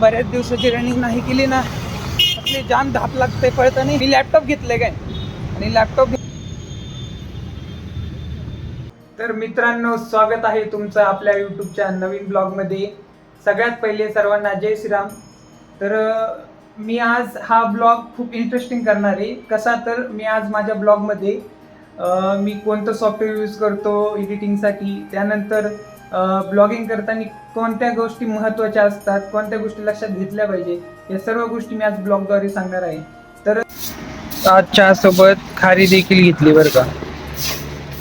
बऱ्याच दिवसाची रनिंग नाही केली ना. आपली जाम धाप लागते पळताना. नाही मी लॅपटॉप घेतले काय? आणि लॅपटॉप तर मित्रांनो स्वागत आहे तुमचं आपल्या युट्यूबच्या नवीन ब्लॉगमध्ये सगळ्यात पहिले सर्वांना जय श्रीराम. तर मी आज हा ब्लॉग खूप इंटरेस्टिंग करणार आहे. कसा तर मी आज माझ्या ब्लॉगमध्ये मी कोणतं सॉफ्टवेअर यूज करतो एडिटिंगसाठी त्यानंतर ब्लॉगिंग करताना कोणत्या गोष्टी महत्त्वाच्या असतात कोणत्या गोष्टी लक्षात घेतल्या पाहिजे या सर्व गोष्टी मी आज ब्लॉगद्वारे सांगणार आहे. तर आज चहासोबत खारी देखील घेतली बरं का.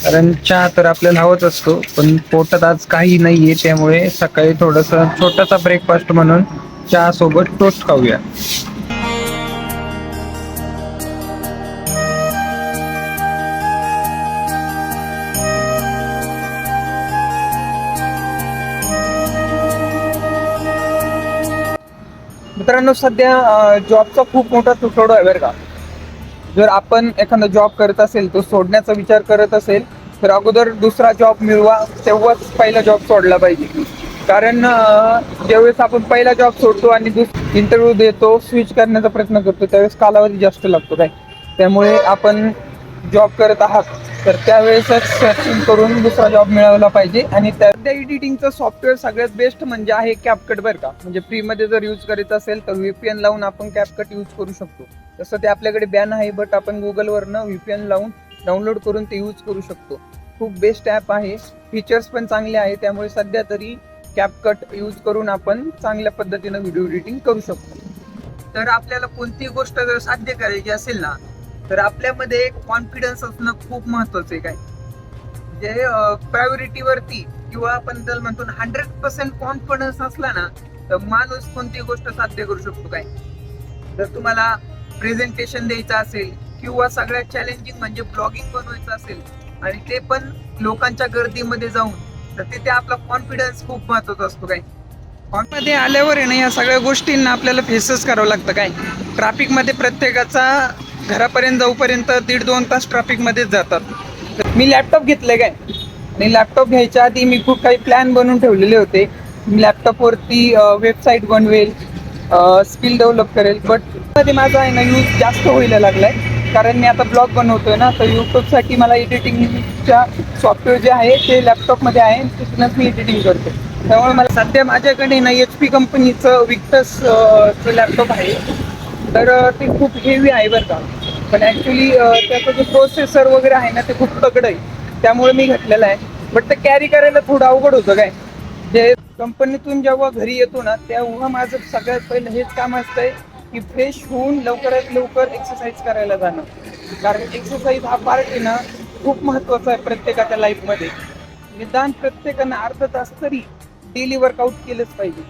कारण चहा तर आपल्याला हवाच असतो पण पोटात आज काही नाहीये त्यामुळे सकाळी थोडस छोटासा ब्रेकफास्ट म्हणून चहा सोबत टोस्ट खाऊया. मित्रांनो सध्या जॉबचा खूप मोठा तुटवडा आहे बरं का. जर आपण एखादा जॉब करत असेल तो सोडण्याचा विचार करत असेल तर अगोदर दुसरा जॉब मिळवा तेव्हाच पहिला जॉब सोडला पाहिजे. कारण ज्यावेळेस आपण पहिला जॉब सोडतो आणि इंटरव्ह्यू देतो स्विच करण्याचा प्रयत्न करतो त्यावेळेस कालावधी जास्त लागतो काय त्यामुळे आपण जॉब करत आहात. तर त्यावेळेसच सर्चिंग करून दुसरा जॉब मिळवला पाहिजे. आणि त्या एडिटिंगचं सॉफ्टवेअर सगळ्यात बेस्ट म्हणजे आहे कॅपकट बरं का. म्हणजे फ्रीमध्ये जर यूज करत असेल तर व्हीपीएन लावून आपण कॅपकट यूज करू शकतो. तसं ते आपल्याकडे बॅन आहे बट आपण गुगलवरनं व्हीपीएन लावून डाउनलोड करून ते यूज करू शकतो. खूप बेस्ट ॲप आहे. फीचर्स पण चांगले आहे त्यामुळे सध्या तरी कॅपकट यूज करून आपण चांगल्या पद्धतीनं व्हिडिओ एडिटिंग करू शकतो. तर आपल्याला कोणतीही गोष्ट जर साध्य करायची असेल ना तर आपल्यामध्ये कॉन्फिडन्स असणं खूप महत्वाचं आहे काय? म्हणजे प्रायोरिटीवरती किंवा आपण जर म्हणतो हंड्रेड पर्सेंट कॉन्फिडन्स असला ना तर माणूस कोणती गोष्ट साध्य करू शकतो काय? जर तुम्हाला प्रेझेंटेशन द्यायचं असेल किंवा सगळ्यात चॅलेंजिंग म्हणजे ब्लॉगिंग बनवायचं असेल आणि ते पण लोकांच्या गर्दीमध्ये जाऊन तर तिथे आपला कॉन्फिडन्स खूप महत्त्वाचा असतो काय? मध्ये आल्यावर आहे ना या सगळ्या गोष्टींना आपल्याला फेसच करावं लागतं काय? ट्रॅफिकमध्ये प्रत्येकाचा घरापर्यंत जाऊपर्यंत दीड दोन तास ट्रॅफिकमध्येच जातात. तर मी लॅपटॉप घेतले काय? आणि लॅपटॉप घ्यायच्या आधी मी खूप काही प्लॅन बनवून ठेवलेले होते. मी लॅपटॉपवरती वेबसाईट बनवेल स्किल डेव्हलप करेल. बटमध्ये माझा आहे ना यूज जास्त व्हायला लागला आहे कारण मी आता ब्लॉग बनवतोय ना तर यूट्यूबसाठी मला एडिटिंगच्या सॉफ्टवेअर जे आहे ते लॅपटॉपमध्ये आहे. तिथूनच मी एडिटिंग करतो त्यामुळे मला सध्या माझ्याकडे ना एच पी कंपनीचं विक्टसचं लॅपटॉप आहे. तर ती ते खूप हेवी आहे बरं का. पण ॲक्च्युली त्याचं जे प्रोसेसर वगैरे आहे ना ते खूप तगड आहे. त्यामुळे मी घेतलेलं आहे. बट ते कॅरी करायला थोडं अवघड होतं काय. जे कंपनीतून जेव्हा घरी येतो ना तेव्हा माझं सगळ्यात पहिलं हेच काम असतंय की फ्रेश होऊन लवकरात लवकर एक्सरसाइज करायला जाणं. कारण एक्सरसाइज हा पार्ट आहे ना खूप महत्त्वाचा आहे प्रत्येकाच्या लाईफमध्ये निदान प्रत्येकानं अर्धा तास तरी डेली वर्कआउट केलंच पाहिजे.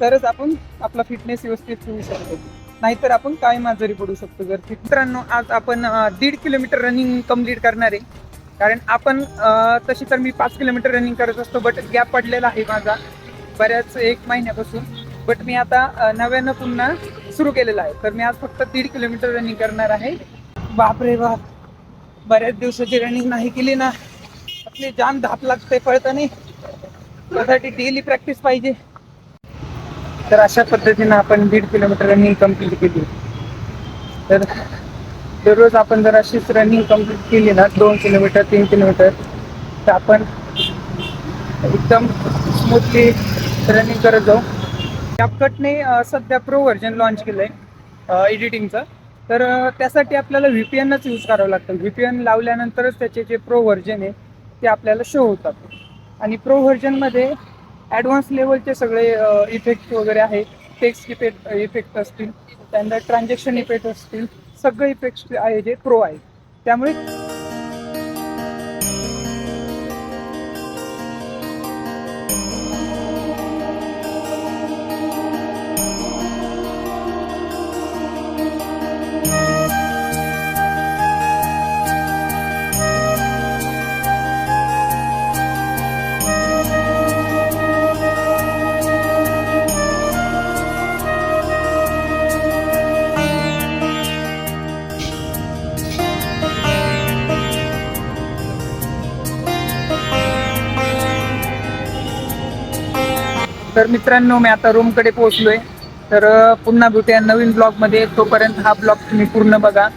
तरच आपण आपला फिटनेस व्यवस्थित ठेवू शकतो. नाहीतर आपण काय आजारी पडू शकतो जर मित्रांनो आज आपण दीड किलोमीटर रनिंग कंप्लीट करणार आहे. कारण आपण तशी तर मी पाच किलोमीटर रनिंग करत असतो बट गॅप पडलेला आहे माझा बऱ्याच एक महिन्यापासून. बट मी आता नव्यानं पुन्हा सुरू केलेलं आहे. तर मी आज फक्त दीड किलोमीटर रनिंग करणार आहे. बापरे बाप! बऱ्याच दिवसाची रनिंग नाही केली ना. आपली जाम धाप लागते पळत नाही. त्यासाठी डेली प्रॅक्टिस पाहिजे. तर अशा पद्धतीनं आपण दीड किलोमीटर रनिंग कंप्लीट केली. तर दररोज आपण जर अशीच रनिंग कंप्लीट केली ना दोन किलोमीटर तीन किलोमीटर तर आपण एकदम स्मूथली रनिंग करत जाऊ. कॅपकटने सध्या प्रो व्हर्जन लॉन्च केलं आहे एडिटिंगचं तर त्यासाठी आपल्याला व्ही पी एनच यूज करावं लागतं. व्ही पी एन लावल्यानंतरच त्याचे जे प्रो व्हर्जन आहे ते आपल्याला शो होतात. आणि प्रो व्हर्जनमध्ये ॲडव्हान्स लेवलचे सगळे इफेक्ट वगैरे आहे. टेक्स्ट इफेक्ट इफेक्ट असतील त्यानंतर ट्रान्झॅक्शन इफेक्ट असतील सगळे इफेक्ट्स आहे जे प्रो आहे त्यामुळे तर मित्रांनो मी आता रूमकडे पोहोचलोय. तर पुन्हा भेटूया नवीन ब्लॉगमध्ये तोपर्यंत हा ब्लॉग तुम्ही पूर्ण बघा.